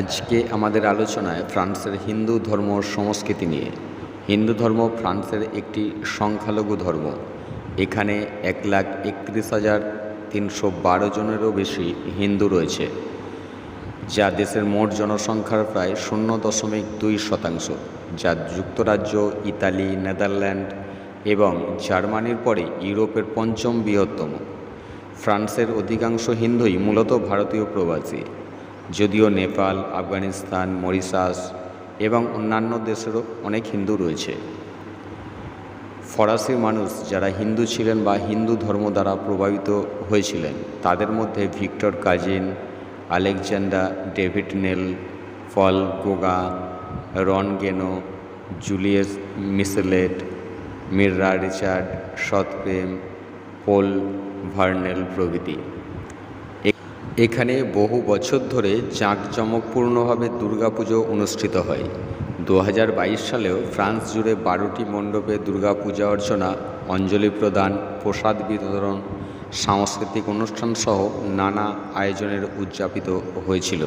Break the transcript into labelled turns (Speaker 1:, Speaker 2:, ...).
Speaker 1: আজকে আমাদের আলোচনায় ফ্রান্সের হিন্দু ধর্ম সংস্কৃতি নিয়ে। হিন্দু ধর্ম ফ্রান্সের একটি সংখ্যালঘু ধর্ম। এখানে এক লাখ একত্রিশ হাজার তিনশো বারো জনেরও বেশি হিন্দু রয়েছে, যা দেশের মোট জনসংখ্যার প্রায় শূন্য দশমিক দুই শতাংশ, যা যুক্তরাজ্য, ইতালি, নেদারল্যান্ড এবং জার্মানির পরে ইউরোপের পঞ্চম বৃহত্তম। ফ্রান্সের অধিকাংশ হিন্দুই মূলত ভারতীয় প্রবাসী। যদিও নেপাল, আফগানিস্তান, মরিশাস এবং অন্যান্য দেশেরও অনেক হিন্দু রয়েছে। ফরাসি মানুষ যারা হিন্দু ছিলেন বা হিন্দু ধর্ম দ্বারা প্রভাবিত হয়েছিলেন, তাদের মধ্যে Victor Cousin, Alexandra David Neel ফল Goga, Rene Guenon, Julius Michelet, Mirra Richard, Satprem, Paul Vernel প্রভৃতি। এখানে বহু বছর ধরে জাঁকজমকপূর্ণভাবে দুর্গাপুজো অনুষ্ঠিত হয়। দু হাজার বাইশ সালেও ফ্রান্স জুড়ে বারোটি মণ্ডপে দুর্গাপূজা অর্চনা, অঞ্জলি প্রদান, প্রসাদ বিতরণ, সাংস্কৃতিক অনুষ্ঠানসহ নানা আয়োজনের উদযাপিত হয়েছিল।